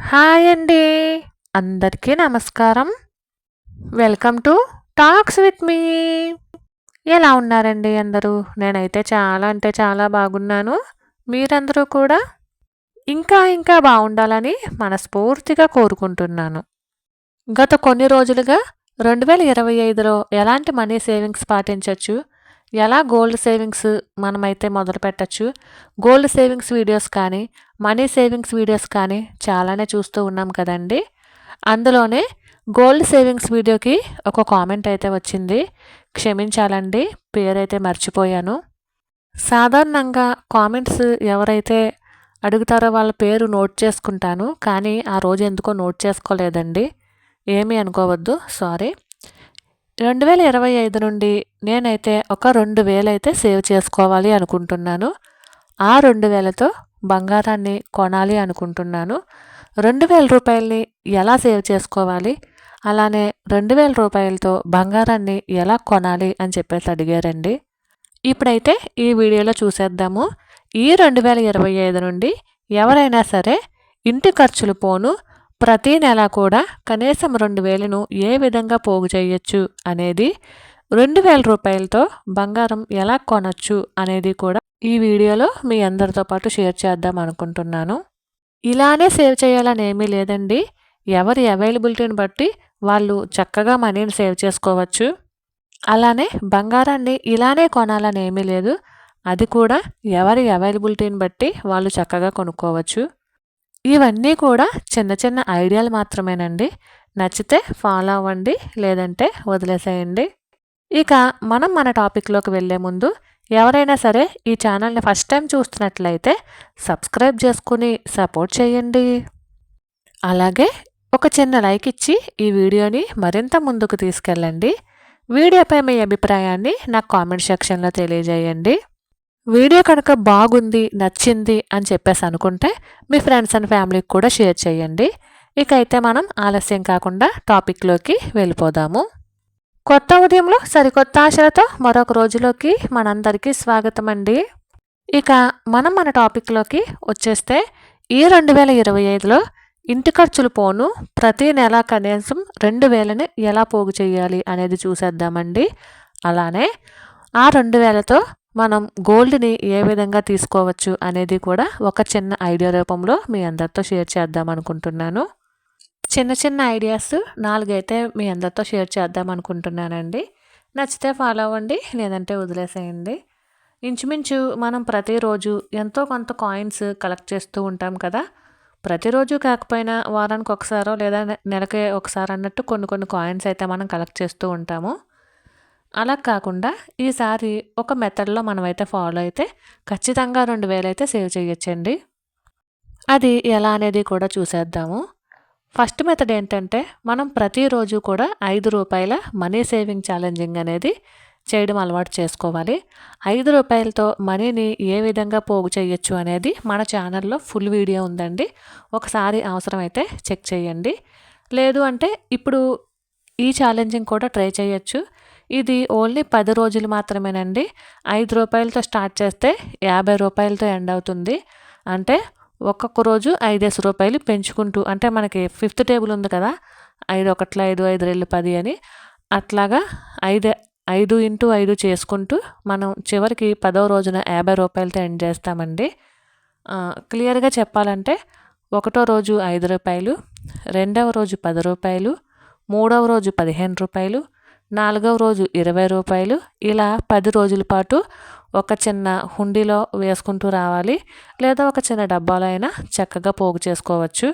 Hi అండి. అందరికీ నమస్కారం. Welcome to talks with me ఎలా ఉన్నారండి అందరూ? నేనైతే చాలా అంటే చాలా బాగున్నాను. మీరందరూ కూడా? ఇంకా ఇంకా బాగుండాలని మనస్ఫూర్తిగా కోరుకుంటున్నాను. గత కొన్ని రోజులుగా రెండు వేల ఇరవై ఐదులో ఎలాంటి మనీ సేవింగ్స్ పాటించవచ్చు ఎలా గోల్డ్ సేవింగ్స్ మనమైతే మొదలు పెట్టచ్చు? గోల్డ్ సేవింగ్స్ వీడియోస్ కానీ మనీ సేవింగ్స్ వీడియోస్ కానీ చాలానే చూస్తూ ఉన్నాం కదండి. అందులోనే గోల్డ్ సేవింగ్స్ వీడియోకి ఒక కామెంట్ అయితే వచ్చింది. క్షమించాలండి పేరైతే మర్చిపోయాను. సాధారణంగా కామెంట్స్ ఎవరైతే అడుగుతారో వాళ్ళ పేరు నోట్ చేసుకుంటాను కానీ ఆ రోజు ఎందుకో నోట్ చేసుకోలేదండి. ఏమీ అనుకోవద్దు సారీ. రెండు వేల ఇరవై ఐదు నుండి నేనైతే ఒక రెండు వేలైతే సేవ్ చేసుకోవాలి అనుకుంటున్నాను. ఆ రెండు వేలతో బంగారాన్ని కొనాలి అనుకుంటున్నాను. రెండు వేల రూపాయలని ఎలా సేవ్ చేసుకోవాలి? అలానే రెండు వేల రూపాయలతో బంగారాన్ని ఎలా కొనాలి అని చెప్పేసి అడిగారండి. ఇప్పుడైతే ఈ వీడియోలో చూసేద్దాము. ఈ రెండు వేల ఇరవై ఐదు నుండి ఎవరైనా సరే ఇంటి ఖర్చులు పోను ప్రతీ నెల కూడా కనీసం రెండు వేలను ఏ విధంగా పోగు చేయొచ్చు అనేది రెండు వేల రూపాయలతో బంగారం ఎలా కొనొచ్చు అనేది కూడా ఈ వీడియోలో మీ అందరితో పాటు షేర్ చేద్దాం అనుకుంటున్నాను. ఇలానే సేవ్ చేయాలని ఏమీ లేదండి. ఎవరి అవైలబిలిటీని బట్టి వాళ్ళు చక్కగా మనీని సేవ్ చేసుకోవచ్చు. అలానే బంగారాన్ని ఇలానే కొనాలని ఏమీ లేదు. అది కూడా ఎవరి అవైలబిలిటీని బట్టి వాళ్ళు చక్కగా కొనుక్కోవచ్చు. ఇవన్నీ కూడా చిన్న చిన్న ఐడియాలు మాత్రమేనండి. నచ్చితే ఫాలో అవ్వండి లేదంటే వదిలేసేయండి. ఇక మనం మన టాపిక్లోకి వెళ్ళే ముందు ఎవరైనా సరే ఈ ఛానల్ని ఫస్ట్ టైం చూస్తున్నట్లయితే సబ్స్క్రైబ్ చేసుకుని సపోర్ట్ చేయండి. అలాగే ఒక చిన్న లైక్ ఇచ్చి ఈ వీడియోని మరింత ముందుకు తీసుకెళ్ళండి. వీడియోపై మీ అభిప్రాయాన్ని నాకు కామెంట్ సెక్షన్లో తెలియజేయండి. వీడియో కనుక బాగుంది నచ్చింది అని చెప్పేసి అనుకుంటే మీ ఫ్రెండ్స్ అండ్ ఫ్యామిలీకి కూడా షేర్ చేయండి. ఇక అయితే మనం ఆలస్యం కాకుండా టాపిక్లోకి వెళ్ళిపోదాము. కొత్త ఉదయంలో సరికొత్త ఆశలతో మరొక రోజులోకి మనందరికీ స్వాగతం అండి ఇక మనం మన టాపిక్లోకి వచ్చేస్తే ఈ రెండు వేల ఇరవై ఐదులో ఇంటి ఖర్చులు పోను ప్రతి నెల కనీసం రెండు వేలని ఎలా పోగు చేయాలి అనేది చూసేద్దామండి. అలానే ఆ రెండు వేలతో మనం గోల్డ్ని ఏ విధంగా తీసుకోవచ్చు అనేది కూడా ఒక చిన్న ఐడియా రూపంలో మీ అందరితో షేర్ చేద్దాం అనుకుంటున్నాను చిన్న చిన్న ఐడియాస్ నాలుగైతే మీ అందరితో షేర్ చేద్దాం అనుకుంటున్నానండి. నచ్చితే ఫాలో అవ్వండి లేదంటే వదిలేసేయండి. ఇంచుమించు మనం ప్రతిరోజు ఎంతో కొంత కాయిన్స్ కలెక్ట్ చేస్తూ ఉంటాం కదా. ప్రతిరోజు కాకపోయినా వారానికి ఒకసారో లేదా నెలకే ఒకసారి అన్నట్టు కొన్ని కొన్ని కాయిన్స్ అయితే మనం కలెక్ట్ చేస్తూ ఉంటాము. అలా కాకుండా ఈసారి ఒక మెథడ్లో మనమైతే ఫాలో అయితే ఖచ్చితంగా రెండు వేలు అయితే సేవ్ చేయొచ్చండి. అది ఎలా అనేది కూడా చూసేద్దాము. ఫస్ట్ మెథడ్ ఏంటంటే మనం ప్రతిరోజు కూడా ఐదు రూపాయల మనీ సేవింగ్ ఛాలెంజింగ్ అనేది చేయడం అలవాటు చేసుకోవాలి. ఐదు రూపాయలతో మనీని ఏ విధంగా పోగు చేయొచ్చు అనేది మన ఛానల్లో ఫుల్ వీడియో ఉందండి. ఒకసారి అవసరమైతే చెక్ చేయండి. లేదు అంటే ఇప్పుడు ఈ ఛాలెంజింగ్ కూడా ట్రై చేయొచ్చు. ఇది ఓన్లీ పది రోజులు మాత్రమేనండి. ఐదు రూపాయలతో స్టార్ట్ చేస్తే యాభై రూపాయలతో ఎండ్ అవుతుంది. అంటే ఒక్కొక్క రోజు ఐదేసి రూపాయలు పెంచుకుంటూ అంటే మనకి ఫిఫ్త్ టేబుల్ ఉంది కదా ఐదు ఒకట్ల ఐదు ఐదు రెండు పది అని అట్లాగా ఐదు ఐదు ఇంటూ ఐదు చేసుకుంటూ మనం చివరికి పదవ రోజున యాభై రూపాయలతో ఎండ్ చేస్తామండి. క్లియర్గా చెప్పాలంటే ఒకటో రోజు ఐదు రూపాయలు రెండవ రోజు పది రూపాయలు మూడవ రోజు పదిహేను రూపాయలు నాలుగవ రోజు ఇరవై రూపాయలు ఇలా పది రోజుల పాటు ఒక చిన్న హుండీలో వేసుకుంటూ రావాలి లేదా ఒక చిన్న డబ్బాలో అయినా చక్కగా పోగు చేసుకోవచ్చు.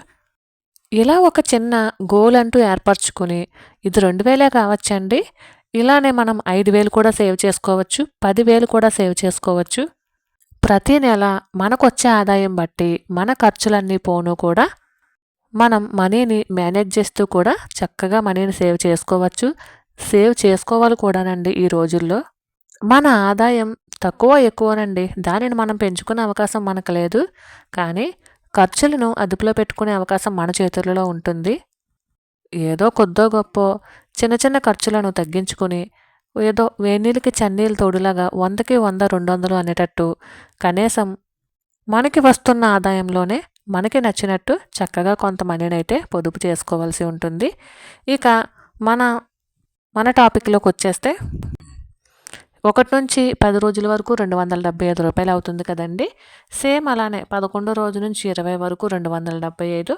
ఇలా ఒక చిన్న గోల్ అంటూ ఏర్పరచుకుని ఇది రెండు వేలే కావచ్చండి. ఇలానే మనం ఐదు వేలు కూడా సేవ్ చేసుకోవచ్చు పదివేలు కూడా సేవ్ చేసుకోవచ్చు. ప్రతి నెల మనకొచ్చే ఆదాయం బట్టి మన ఖర్చులన్నీ పోను కూడా మనం మనీని మేనేజ్ చేస్తూ కూడా చక్కగా మనీని సేవ్ చేసుకోవచ్చు. సేవ్ చేసుకోవాలి కూడానండి ఈ రోజుల్లో. మన ఆదాయం తక్కువ ఎక్కువనండి. దానిని మనం పెంచుకునే అవకాశం మనకు లేదు. కానీ ఖర్చులను అదుపులో పెట్టుకునే అవకాశం మన చేతుల్లో ఉంటుంది. ఏదో కొద్దో గొప్ప చిన్న చిన్న ఖర్చులను తగ్గించుకుని ఏదో వేనీళ్ళకి చన్నీళ్ళు తోడులాగా వందకి వంద రెండు వందలు అనేటట్టు కనీసం మనకి వస్తున్న ఆదాయంలోనే మనకి నచ్చినట్టు చక్కగా కొంత మనీని అయితే పొదుపు చేసుకోవాల్సి ఉంటుంది. ఇక మన మన టాపిక్లోకి వచ్చేస్తే ఒకటి నుంచి పది రోజుల వరకు రెండు వందల డెబ్బై ఐదు రూపాయలు అవుతుంది కదండి. సేమ్ అలానే పదకొండో రోజు నుంచి ఇరవై వరకు రెండు వందల డెబ్బై ఐదు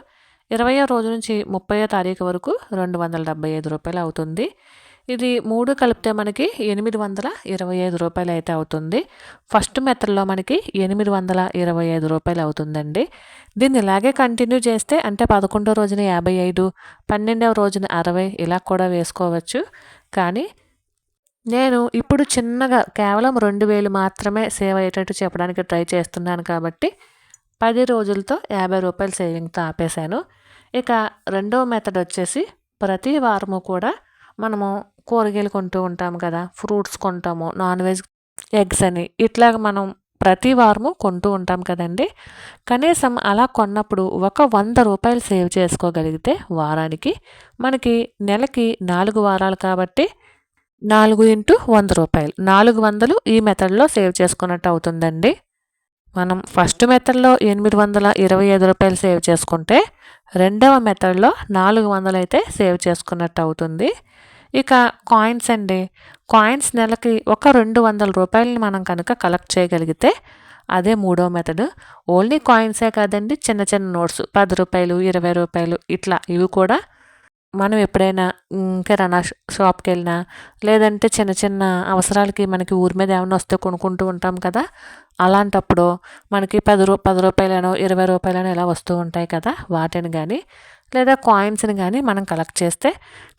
ఇరవయో రోజు నుంచి ముప్పయో తారీఖు వరకు రెండు వందల డెబ్బై ఐదు రూపాయలు అవుతుంది. ఇది మూడు కలిపితే మనకి ఎనిమిది వందల ఇరవై ఐదు రూపాయలు అయితే అవుతుంది. ఫస్ట్ మెథడ్లో మనకి ఎనిమిది వందల ఇరవై ఐదు రూపాయలు అవుతుందండి. దీన్ని ఇలాగే కంటిన్యూ చేస్తే అంటే పదకొండో రోజున యాభై ఐదు పన్నెండవ రోజున అరవై ఇలా కూడా వేసుకోవచ్చు. కానీ నేను ఇప్పుడు చిన్నగా కేవలం రెండు వేలు మాత్రమే సేవ్ అయ్యేటట్టు చెప్పడానికి ట్రై చేస్తున్నాను కాబట్టి పది రోజులతో యాభై రూపాయలు సేవింగ్తో ఆపేశాను. ఇక రెండవ మెథడ్ వచ్చేసి ప్రతి వారము కూడా మనము కూరగాయలు కొంటూ ఉంటాము కదా ఫ్రూట్స్ కొంటాము నాన్ వెజ్ ఎగ్స్ అని ఇట్లాగ మనం ప్రతి వారము కొంటూ ఉంటాం కదండి. కనీసం అలా కొన్నప్పుడు ఒక వంద రూపాయలు సేవ్ చేసుకోగలిగితే వారానికి మనకి నెలకి నాలుగు వారాలు కాబట్టి నాలుగు ఇంటూ వంద రూపాయలు. నాలుగు వందలు ఈ మెథడ్లో సేవ్ చేసుకున్నట్టు అవుతుందండి. మనం ఫస్ట్ మెథడ్లో ఎనిమిది వందల ఇరవై ఐదు రూపాయలు సేవ్ చేసుకుంటే రెండవ మెథడ్లో నాలుగు వందలు అయితే సేవ్ చేసుకున్నట్టు అవుతుంది. ఇక కాయిన్స్ అండి. కాయిన్స్ నెలకి ఒక రెండు వందల రూపాయలని మనం కనుక కలెక్ట్ చేయగలిగితే అదే మూడో మెథడ్. ఓన్లీ కాయిన్సే కాదండి చిన్న చిన్న నోట్స్. పది రూపాయలు ఇరవై రూపాయలు ఇట్లా ఇవి కూడా మనం ఎప్పుడైనా కిరాణా షాప్కి వెళ్ళినా లేదంటే చిన్న చిన్న అవసరాలకి మనకి ఊరి మీద ఏమైనా వస్తే కొనుక్కుంటూ ఉంటాం కదా అలాంటప్పుడు మనకి పది రూ పది రూపాయలను ఇరవై రూపాయలను ఇలా వస్తూ ఉంటాయి కదా వాటిని కానీ లేదా కాయిన్స్ని కానీ మనం కలెక్ట్ చేస్తే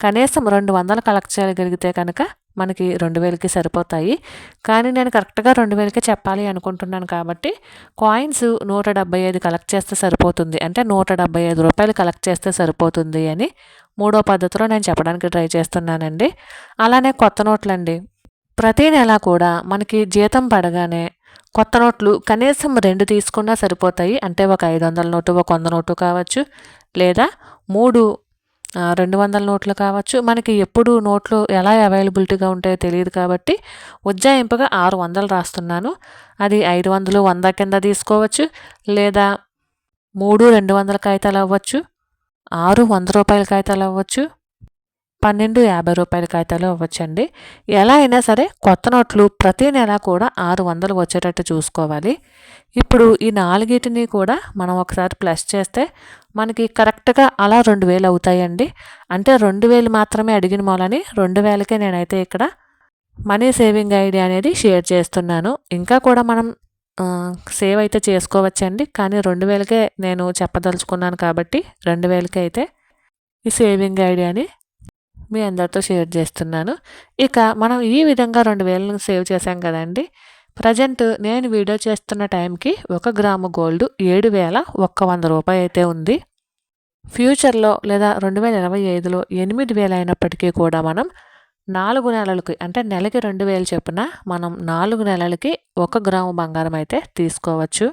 కనీసం రెండు వందలు కలెక్ట్ చేయగలిగితే కనుక మనకి రెండు వేలకి సరిపోతాయి. కానీ నేను కరెక్ట్గా రెండు వేలకి చెప్పాలి అనుకుంటున్నాను కాబట్టి కాయిన్స్ నూట డెబ్బై ఐదు కలెక్ట్ చేస్తే సరిపోతుంది. అంటే నూట డెబ్బై ఐదు రూపాయలు కలెక్ట్ చేస్తే సరిపోతుంది అని మూడో పద్ధతిలో నేను చెప్పడానికి ట్రై చేస్తున్నానండి. అలానే కొత్త నోట్లండి. ప్రతి నెల కూడా మనకి జీతం పడగానే కొత్త నోట్లు కనీసం రెండు తీసుకున్నా సరిపోతాయి. అంటే ఒక ఐదు వందల నోటు ఒక వంద నోటు కావచ్చు లేదా మూడు రెండు వందల నోట్లు కావచ్చు. మనకి ఎప్పుడు నోట్లు ఎలా అవైలబిలిటీగా ఉంటాయో తెలియదు కాబట్టి ఉజ్జాయింపుగా ఆరు వందలు రాస్తున్నాను. అది ఐదు వందలు వంద కింద తీసుకోవచ్చు. లేదా మూడు రెండు వందల కాగితాలు అవ్వచ్చు. ఆరు వంద రూపాయల కాగితాలు అవ్వచ్చు. పన్నెండు యాభై రూపాయల కాగితాలు అవ్వచ్చండి. ఎలా అయినా సరే కొత్త నోట్లు ప్రతి నెల కూడా ఆరు వందలు వచ్చేటట్టు చూసుకోవాలి. ఇప్పుడు ఈ నాలుగిటిని కూడా మనం ఒకసారి ప్లస్ చేస్తే మనకి కరెక్ట్గా అలా రెండు వేలు అవుతాయండి. అంటే రెండు వేలు మాత్రమే అడిగిన మూలని రెండు వేలకే నేనైతే ఇక్కడ మనీ సేవింగ్ ఐడియా అనేది షేర్ చేస్తున్నాను. ఇంకా కూడా మనం సేవ్ అయితే చేసుకోవచ్చండి. కానీ రెండు వేలకే నేను చెప్పదలుచుకున్నాను కాబట్టి రెండు వేలకే అయితే ఈ సేవింగ్ ఐడియాని మీ అందరితో షేర్ చేస్తున్నాను. ఇక మనం ఈ విధంగా రెండు వేలను సేవ్ చేశాం కదండి. ప్రజెంట్ నేను వీడియో చేస్తున్న టైంకి ఒక గ్రాము గోల్డ్ ఏడు వేల ఒక్క వంద రూపాయి అయితే ఉంది. ఫ్యూచర్లో లేదా రెండు వేల ఇరవై ఐదులో ఎనిమిది వేలు అయినప్పటికీ కూడా మనం నాలుగు నెలలకి అంటే నెలకి రెండు వేలు చొప్పున మనం నాలుగు నెలలకి ఒక గ్రాము బంగారం అయితే తీసుకోవచ్చు.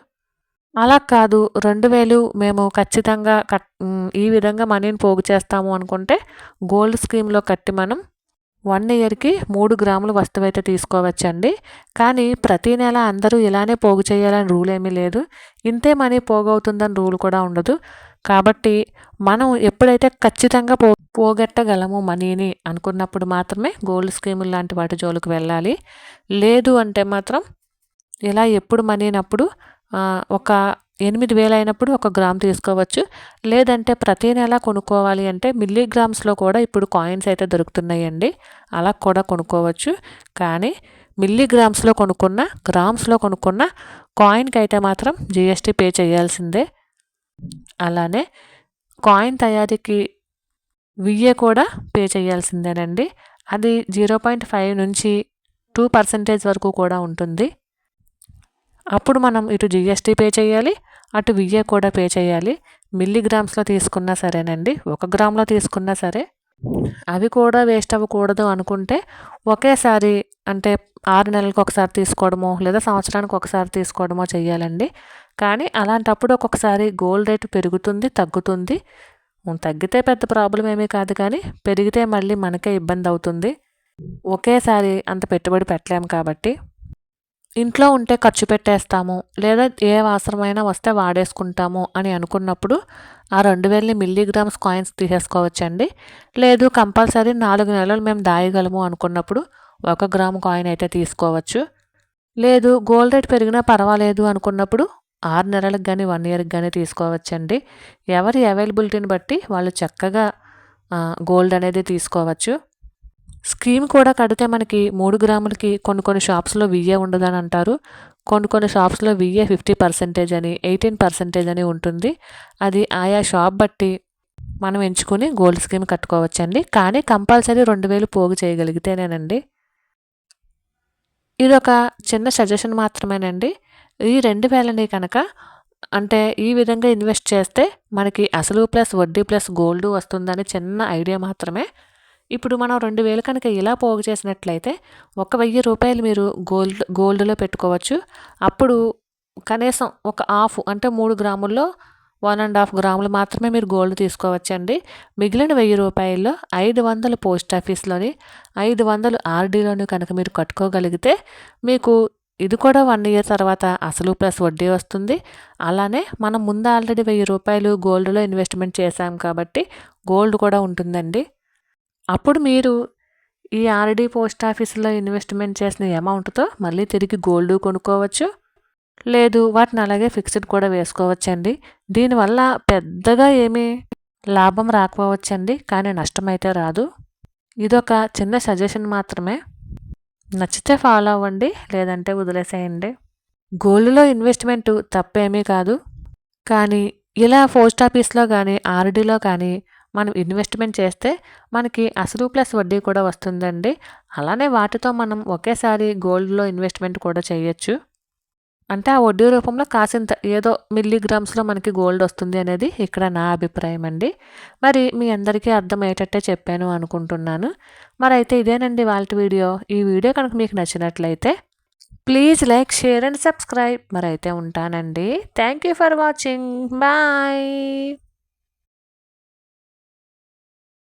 అలా కాదు. రెండు వేలు మేము ఖచ్చితంగా కట్ ఈ విధంగా మనీని పోగు చేస్తాము అనుకుంటే గోల్డ్ స్కీమ్లో కట్టి మనం వన్ ఇయర్కి మూడు గ్రాముల వస్తువు అయితే తీసుకోవచ్చండి. కానీ ప్రతి నెల అందరూ ఇలానే పోగు చేయాలని రూల్ ఏమీ లేదు. ఇంతే మనీ పోగవుతుందని రూల్ కూడా ఉండదు. కాబట్టి మనం ఎప్పుడైతే ఖచ్చితంగా పో పోగొట్టగలము మనీని అనుకున్నప్పుడు మాత్రమే గోల్డ్ స్కీములు లాంటి వాటి జోలికి వెళ్ళాలి. లేదు అంటే మాత్రం ఇలా ఎప్పుడు మనీనప్పుడు ఒక ఎనిమిది వేలు అయినప్పుడు ఒక గ్రామ్ తీసుకోవచ్చు. లేదంటే ప్రతి నెల కొనుక్కోవాలి అంటే మిల్లీగ్రామ్స్లో కూడా ఇప్పుడు కాయిన్స్ అయితే దొరుకుతున్నాయండి. అలా కూడా కొనుక్కోవచ్చు. కానీ మిల్లీగ్రామ్స్లో కొనుక్కున్న గ్రామ్స్లో కొనుక్కున్న కాయిన్కి అయితే మాత్రం జిఎస్టీ పే చేయాల్సిందే. అలానే కాయిన్ తయారీకి విఏ కూడా పే చేయాల్సిందేనండి. అది జీరో పాయింట్ ఫైవ్ నుంచి టూ పర్సెంటేజ్ వరకు కూడా ఉంటుంది. అప్పుడు మనం ఇటు జిఎస్టీ పే చేయాలి అటు విఏ కూడా పే చేయాలి. మిల్లీగ్రామ్స్లో తీసుకున్నా సరేనండి. ఒక గ్రామ్లో తీసుకున్నా సరే. అవి కూడా వేస్ట్ అవ్వకూడదు అనుకుంటే ఒకేసారి అంటే ఆరు నెలలకు ఒకసారి తీసుకోవడమో లేదా సంవత్సరానికి ఒకసారి తీసుకోవడమో చేయాలండి కానీ అలాంటప్పుడు ఒక్కొక్కసారి గోల్డ్ రేటు పెరుగుతుంది తగ్గుతుంది. తగ్గితే పెద్ద ప్రాబ్లం ఏమీ కాదు కానీ పెరిగితే మళ్ళీ మనకే ఇబ్బంది అవుతుంది. ఒకేసారి అంత పెట్టుబడి పెట్టలేము కాబట్టి ఇంట్లో ఉంటే ఖర్చు పెట్టేస్తాము లేదా ఏ అవసరమైనా వస్తే వాడేసుకుంటాము అని అనుకున్నప్పుడు ఆ రెండు వేలని మిల్లీగ్రామ్స్ కాయిన్స్ తీసేసుకోవచ్చండి. లేదు కంపల్సరీ నాలుగు నెలలు మేము దాయగలము అనుకున్నప్పుడు ఒక గ్రామ్ కాయిన్ అయితే తీసుకోవచ్చు. లేదు గోల్డ్ రేట్ పెరిగినా పర్వాలేదు అనుకున్నప్పుడు ఆరు నెలలకు కానీ వన్ ఇయర్కి కానీ తీసుకోవచ్చండి. ఎవరి అవైలబిలిటీని బట్టి వాళ్ళు చక్కగా గోల్డ్ అనేది తీసుకోవచ్చు. స్కీమ్ కూడా కడితే మనకి మూడు గ్రాములకి కొన్ని కొన్ని షాప్స్లో విఏ ఉండదని అంటారు. కొన్ని కొన్ని షాప్స్లో విఏ ఫిఫ్టీ పర్సెంటేజ్ అని ఎయిటీన్ పర్సెంటేజ్ అని ఉంటుంది. అది ఆయా షాప్ బట్టి మనం ఎంచుకుని గోల్డ్ స్కీమ్ కట్టుకోవచ్చండి. కానీ కంపల్సరీ రెండు వేలు పోగు చేయగలిగితేనేనండి. ఇది ఒక చిన్న సజెషన్ మాత్రమేనండి. ఈ రెండు వేలని కనుక అంటే ఈ విధంగా ఇన్వెస్ట్ చేస్తే మనకి అసలు ప్లస్ వడ్డీ ప్లస్ గోల్డ్ వస్తుందని చిన్న ఐడియా మాత్రమే. ఇప్పుడు మనం రెండు వేలు కనుక ఇలా పోగు చేసినట్లయితే ఒక వెయ్యి రూపాయలు మీరు గోల్డ్ గోల్డ్లో పెట్టుకోవచ్చు. అప్పుడు కనీసం ఒక హాఫ్ అంటే మూడు గ్రాముల్లో వన్ అండ్ హాఫ్ గ్రాములు మాత్రమే మీరు గోల్డ్ తీసుకోవచ్చండి. మిగిలిన వెయ్యి రూపాయల్లో ఐదు వందలు పోస్ట్ ఆఫీస్లోని ఐదు వందలు ఆర్డీలోని కనుక మీరు కట్టుకోగలిగితే మీకు ఇది కూడా వన్ ఇయర్ తర్వాత అసలు ప్లస్ వడ్డీ వస్తుంది. అలానే మనం ముందు ఆల్రెడీ వెయ్యి రూపాయలు గోల్డ్లో ఇన్వెస్ట్మెంట్ చేశాం కాబట్టి గోల్డ్ కూడా ఉంటుందండి. అప్పుడు మీరు ఈ ఆర్డీ పోస్ట్ ఆఫీసులో ఇన్వెస్ట్మెంట్ చేసిన అమౌంట్తో మళ్ళీ తిరిగి గోల్డ్ కొనుక్కోవచ్చు. లేదు వాటిని అలాగే ఫిక్స్డ్ కూడా వేసుకోవచ్చండి. దీనివల్ల పెద్దగా ఏమీ లాభం రాకపోవచ్చండి కానీ నష్టం అయితే రాదు. ఇదొక చిన్న సజెషన్ మాత్రమే. నచ్చితే ఫాలో అవ్వండి లేదంటే వదిలేసేయండి. గోల్డ్లో ఇన్వెస్ట్మెంట్ తప్పేమీ కాదు. కానీ ఇలా పోస్ట్ ఆఫీస్లో కానీ ఆర్డీలో కానీ మనం ఇన్వెస్ట్మెంట్ చేస్తే మనకి అసలు ప్లస్ వడ్డీ కూడా వస్తుందండి. అలానే వాటితో మనం ఒకేసారి గోల్డ్లో ఇన్వెస్ట్మెంట్ కూడా చేయొచ్చు. అంటే ఆ వడ్డీ రూపంలో కాసింత ఏదో మిల్లీగ్రామ్స్లో మనకి గోల్డ్ వస్తుంది అనేది ఇక్కడ నా అభిప్రాయం అండి. మరి మీ అందరికీ అర్థమయ్యేటట్టే చెప్పాను అనుకుంటున్నాను. మరి అయితే ఇదేనండి వాళ్ళ వీడియో. ఈ వీడియో కనుక మీకు నచ్చినట్లయితే please like share and subscribe మరి అయితే ఉంటానండి. Thank you for watching bye